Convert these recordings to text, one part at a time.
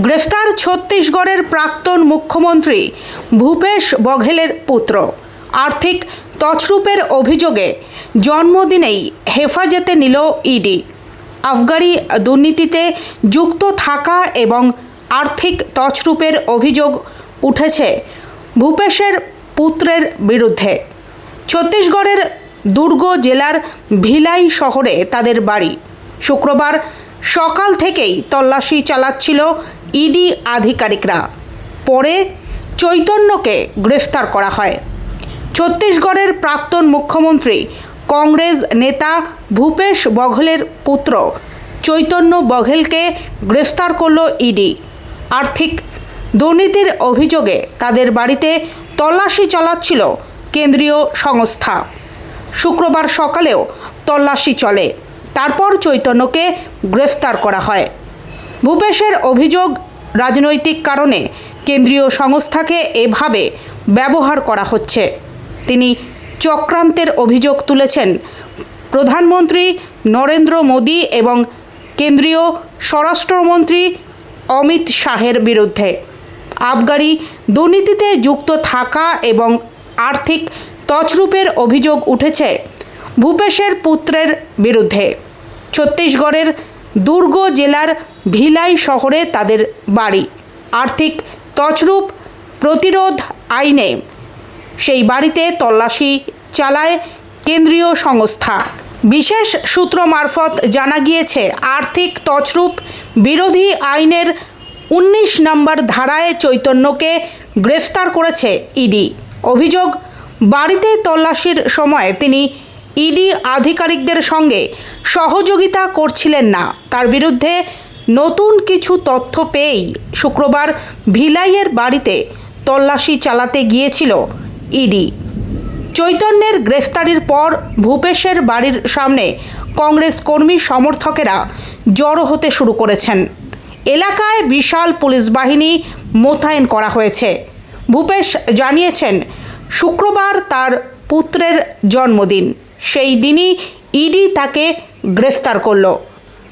গ্রেফতার ছত্তিশগড়ের প্রাক্তন মুখ্যমন্ত্রী ভূপেশ বঘেলের পুত্র। আর্থিক তছরূপের অভিযোগে জন্মদিনেই হেফাজতে নিল ইডি। আফগারি দুর্নীতিতে যুক্ত থাকা এবং আর্থিক তছরূপের অভিযোগ উঠেছে ভূপেশের পুত্রের বিরুদ্ধে। ছত্তিশগড়ের দুর্গ জেলার ভিলাই শহরে তাদের বাড়ি। শুক্রবার সকাল থেকেই তল্লাশি চালাচ্ছিল ইডি আধিকারিকরা। পরে চৈতন্যকে গ্রেফতার করা হয়। ছত্তিশগড়ের প্রাক্তন মুখ্যমন্ত্রী, কংগ্রেস নেতা ভূপেশ বঘেলের পুত্র চৈতন্য বঘেলকে গ্রেফতার করল ইডি। আর্থিক দুর্নীতির অভিযোগে তাদের বাড়িতে তল্লাশি চালাচ্ছিল কেন্দ্রীয় সংস্থা। শুক্রবার সকালেও তল্লাশি চলে। তারপর চৈতন্যকে গ্রেফতার করা হয়। ভূপেশের অভিযোগ রাজনৈতিক কারণে কেন্দ্রীয় সংস্থাকে এভাবে ব্যবহার করা হচ্ছে। তিনি চক্রান্তের অভিযোগ তুলেছেন। প্রধানমন্ত্রী নরেন্দ্র মোদী এবং কেন্দ্রীয় স্বরাষ্ট্রমন্ত্রী অমিত শাহের বিরুদ্ধে আবগারি দুর্নীতিতে যুক্ত থাকা এবং আর্থিক তছরূপের অভিযোগ উঠেছে ভূপেশের পুত্রের বিরুদ্ধে। ছত্তিশগড়ের দুর্গ জেলার ভিলাই শহরে তাদের বাড়ি। আর্থিক তছরূপ প্রতিরোধ আইনে সেই বাড়িতে তল্লাশি চালায় কেন্দ্রীয় সংস্থা। বিশেষ সূত্র মারফত জানা গিয়েছে, আর্থিক তছরূপ বিরোধী আইনের উনিশ নম্বর ধারায় চৈতন্যকে গ্রেফতার করেছে ইডি। অভিযোগ, বাড়িতে তল্লাশির সময় তিনি ইডি আধিকারিকদের সঙ্গে সহযোগিতা করছিলেন না। তার বিরুদ্ধে নতুন কিছু তথ্য পেয়েই শুক্রবার ভিলাইয়ের বাড়িতে তল্লাশি চালাতে গিয়েছিল ইডি। চৈতন্যের গ্রেফতারির পর ভূপেশের বাড়ির সামনে কংগ্রেস কর্মী সমর্থকেরা জড়ো হতে শুরু করেছেন। এলাকায় বিশাল পুলিশ বাহিনী মোতায়েন করা হয়েছে। ভূপেশ জানিয়েছেন, শুক্রবার তার পুত্রের জন্মদিন। সেই দিনই ইডি তাকে গ্রেফতার করল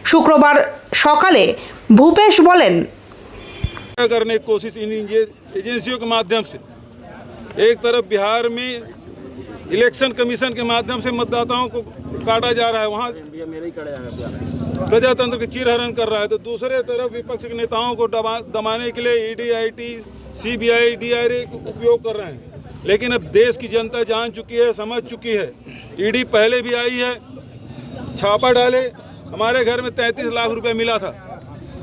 শুক্রবার সকালে ভূপেশ বলেন करने की कोशिश इन ये एजेंसियों के माध्यम से एक तरफ बिहार में इलेक्शन कमीशन के माध्यम से मतदाताओं को काटा जा रहा है वहाँ प्रजातंत्र की चीरहरण कर रहा है तो दूसरे तरफ विपक्ष के नेताओं को दबा दबाने के लिए ईडी आईटी सीबीआई डीआरए का उपयोग कर रहे हैं लेकिन अब देश की जनता जान चुकी है समझ चुकी है ईडी पहले भी आई है, छापा डाले, हमारे घर में तैंतीस लाख रुपए मिला था।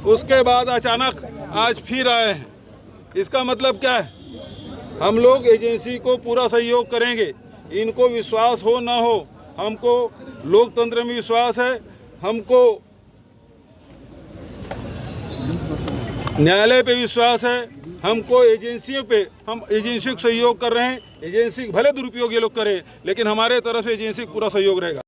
उसके बाद अचानक आज फिर आए हैं। इसका मतलब क्या है? हम लोग एजेंसी को पूरा सहयोग करेंगे। इनको विश्वास हो ना हो, हमको लोकतंत्र में विश्वास है, हमको न्यायालय पे विश्वास है, हमको एजेंसियों पे, हम एजेंसियों को सहयोग कर रहे हैं, एजेंसी भले दुरुपयोग ये लोग करें, लेकिन हमारे तरफ़ से एजेंसी पूरा सहयोग रहेगा।